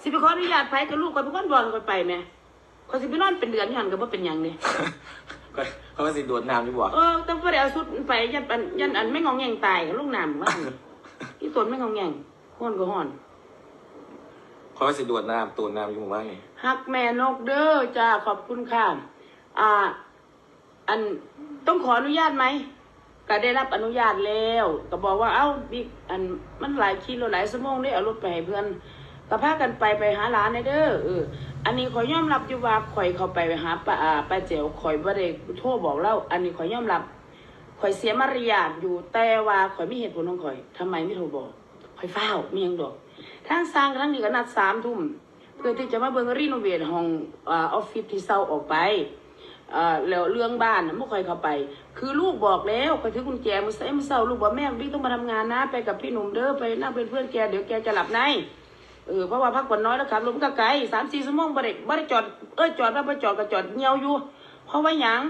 สิไปขออนุญาตไผกับลูกก่อนเป็นคนบอกก่อนไปแม่ขอยสิไปนอนเป็นเดือนอยู่หันก็บ่เป็นหยังนี่ก็เขาก็สิโดดน้ำอยู่บ่เออแต่บ่ได้เอาสุดไปยันอันยันอันไม่งองแงงตายกับลูกน้ำว่าอีตนไม่งองแงงฮ้อนก็ฮ้อน เขาก็สิโดดน้ำตูนน้ำอยู่หมู่บ้านนี่ฮักแม่นกเด้อจ้าขอบคุณค่ะ อ่า อันต้องขออนุญาตไหมก็ได้รับอนุญาตแล้ว ก็บอกว่าเอ้าบิ๊กอันมันหลายกิโลหลายชั่วโมงได้เอารถไปให้เพื่อน ก็พากันไปไปหาหลานเด้อเอออันนี้ขอยอมรับอยู่ว่าข่อยเขาไปหาป้าป้าเจ๋วข่อยบ่ได้โทรบอกเล่าอันนี้ขอยอมรับข่อยเสียมารยาทอยู่แต่ว่าข่อยไมีเหตุผลของข่อยทำไมไม่โทรบอกข่อยเฝ้าวมียังดอกทั้งสร้างทั้งนี้ก็นัดสามทุ่มเพื่อที่จะมาเบิ่งรีโนเวทห้องออฟฟิศที่เซาออกไปแล้วเรื่องบ้านนะไม่ค่อยเข้าไป คือลูกบอกแล้วไปถือกุญแจมือใส่มือเศร้าลูกบอกแม่บิ๊กต้องมาทำงานนะ ไปกับพี่หนุ่มเด้อไปนั่งเป็นเพื่อนแกเดี๋ยวแกจะหลับใน เออเพราะว่าพักผ่อนน้อยแล้วครับลมนก็ไกลสามสี่ชั่วโมงบ่ได้บ่ได้จอดเอ้ยจอดแล้วไปจอดก็จอดเงียวอยู่ เพราะว่าหยัง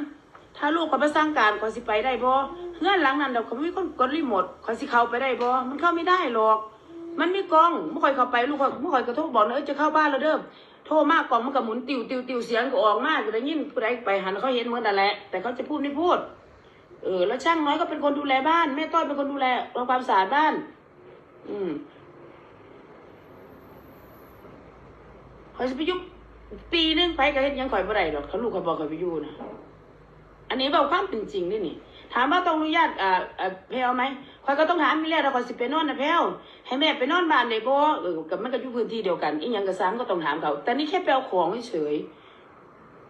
ถ้าลูกก็ไปสร้างการขอยสิไปได้บ่เงื่อนหลังนั้นเดี๋ยวเขาไมีคนกดรีโมทขอยสิเข้าไปได้บ่มันเข้าไม่ได้หรอก มันมีกล้องไม่คอยเข้าไปลูกไม่คอยกระทบบอกนเอ้ยจะเข้าบ้านแล้วเด้อโทรมากกล่องมันก็หมุนติวติวติวเสียงก็ออกมากได้ยินผู้ใดไปหันเขาเห็นเหมือนแต่นแหละแต่เขาจะพูดไม่พูด เออ แล้วช่างน้อยก็เป็นคนดูแลบ้านแม่ต้อยเป็นคนดูแลความสะอาดบ้าน อืม เขาจะไปยุบปีนึงไปก็เห็นยังข่อยบ่ได้หรอกเขาลูกเขาบอกข่อยไปอยู่นะอันนี้บอกความเป็นจริงนี่นี่ ถามว่าต้องอนุญาตอ่าอ่าแพลวไหมข่อยก็ต้องถามมีแล้วเราข่อยสิไปนอนนะแพลวให้แม่ไปนอนบ้านได้บ่เออกับมันก็อยู่พื้นที่เดียวกันอีหยังก็ซ้ำก็ต้องถามเขา แต่นี่แค่ไปเอาของเฉย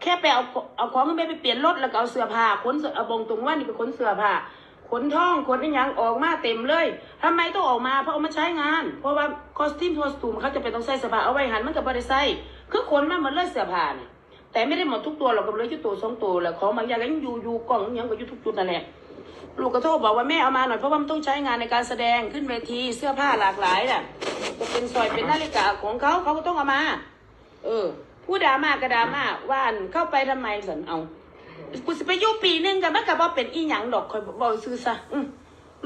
แค่ไปเอาเอาของแม่ไปเปลี่ยนรถแล้วก็เอาเสื้อผ้าขนเสื้อเอาบงตรงว่านี่ไปขนเสื้อผ้า ขนท่องขนอีหยังออกมาเต็มเลยทำไมต้องออกมาเพราะเอามาใช้งาน เพราะว่าคอสตูมคอสตูมเขาจะเป็นต้องใส่เสื้อผ้าเอาไว้หันมันก็บ่ได้ใส่คือขนมาเหมือนเลยเสื้อผ้านี่แต่ไม่ได้หมดทุกตัวหรอกก็เลยอยู่ตัวสองตัวแหละของบางอย่างก็ยังอยู่อยู่กล่องยังก็อยู่ทุกจุดนั่นแหละลูกก็โทรบอกว่าแม่เอามาหน่อยเพราะว่ามันต้องใช้งานในการแสดงขึ้นเวทีเสื้อผ้าหลากหลายน่ะจะเป็นสร้อยเป็นนาฬิกาของเขาเขาก็ต้องเอามา เออผู้ดราม่าก็ดราม่าว่านเข้าไปทำไมสันเอา กูสิไปอยู่ปีหนึงกันมันก็บ่เป็นอีหยังดอกคอยบอกซื้อซะอืม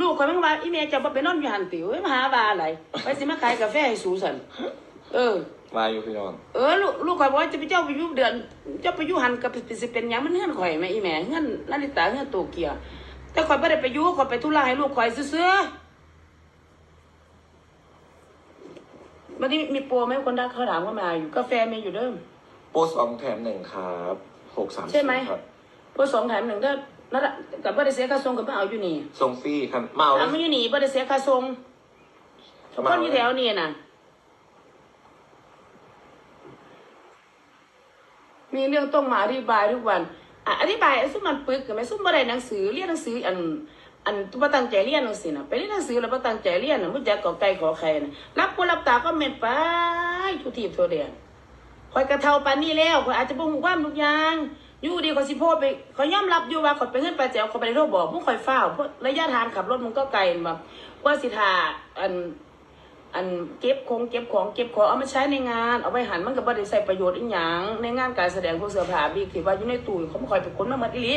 ลูกคอยมันว่าอีเมียจะบ่ไปนอนอยู่หันติ๋วมาหาว่าอะไรไปสิมาขายกาแฟให้สูสันเออ มาอยู่พี่น้องเออลูกลูกข่อยบอกว่าจะไปเจ้าไปอยุ่เดือน เจ้าไปอยุ่หันกับสิเป็นหยังมันเงื่อนข่อยไหมอีแม่เงื่อนนาฬิตาเงื่อนโตเกียวแต่ข่อยไม่ได้ไปอยุ่ข่อยไปธุระให้ลูกข่อยซื้อๆวันนี้มีโปรไหมคนดักเขาถามว่ามาอยู่กาแฟมีอยู่เด้อ โปรสองแถมหนึ่งครับหกสามใช่ไหม ครับ โปรสองแถมหนึ่งเด้อนั่นแหละกับบ่ได้เสียค่าส่งกับมาเอาอยู่นี่ส่งฟรีครับมาเอาเอามาอยู่นี่บ่ได้เสียค่าส่งคนอยู่แถวนี้น่ะ มีเรื่องต้องมาอธิบายทุกวันอะอธิบายไอ้ซุ่มมันปึกกับแม่ซุ่มบ่ได้หนังสือเรียนหนังสืออัน อันบ่ตั้งใจเรียนหนังสือน่ะไปเรียนหนังสือแล้วบ่ตั้งใจเรียนน่ะบ่จักกอไก่ขอไข่น่ะรับผู้รับตาก็เม็ดไปทุกทีทั่วเดียนข่อยกระเท่าปานนี้แล้วข่อยอาจจะบ่ฮู้ความทุกอย่าง อยู่ดีเข่อยสิโพดไปเข่อยอมรับอยู่ว่าข่อยไปเฮือนไปแจ๋วข่อยไปโทรบอกมึงข่อยฟ้าเพราะระยะทางขับรถมันก็ไกลแบบว่าสิทาอันอันเก็บของเก็บของเก็บของเอามาใช้ในงาน เอาไปหันมันก็บ่ได้ใส่ประโยชน์อีหยังในงานการแสดงพวกเสื้อผ้าบิ๊กที่ว่าอยู่ในตู้เขาบ่ค่อยไปค้นมาหมดอีหลี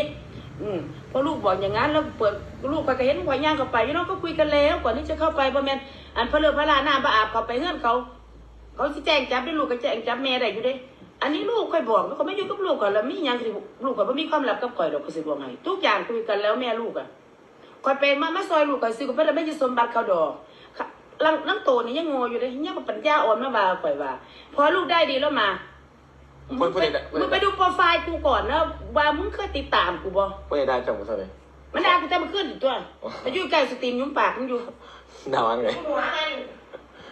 อืมพอลูกบอกอย่างนั้นแล้วเปิดลูกไปก็เห็นข่อยย่างเข้าไปอยู่เนาะก็คุยกันแล้วก่อนที่จะเข้าไปบ่แม่นอันเพนเลือพระลาหน้าบ่อาบเข้าไปเฮือนเขา เขาสิแจ้งจับได้ลูกก็แจ้งจับแม่ได้อยู่เด้ อันนี้ลูกค่อยบอกเขาไม่อยู่กับลูกก่อนแล้วมีหยังสิลูกก็บ่มีความลับกับข่อยดอกก็สิบอกให้ทุกอย่างคุยกันแล้วแม่ลูกอะข่อยไปมามาซอยลูกข่อยซื้อก็บ่ได้ไม่จะสมบัติเขาดอกลังน้ำโตนี่ยังโง่อยู่เลยยังปัญญาอ่อนมาว่าข่อยว่าพอลูกได้ดีแล้วมามึงไปมึงไปดูโปรไฟล์กูก่อนนะว่ามึงเคยติดตามกูบ่ไม่ได้จังหวะเท่าไหร่มันด่ากูแต่มาขึ้นอีกตัวไปอยู่ใกล้สตรีมยุ่มปากมึงอยู่ดาวอันไงหัวมันเ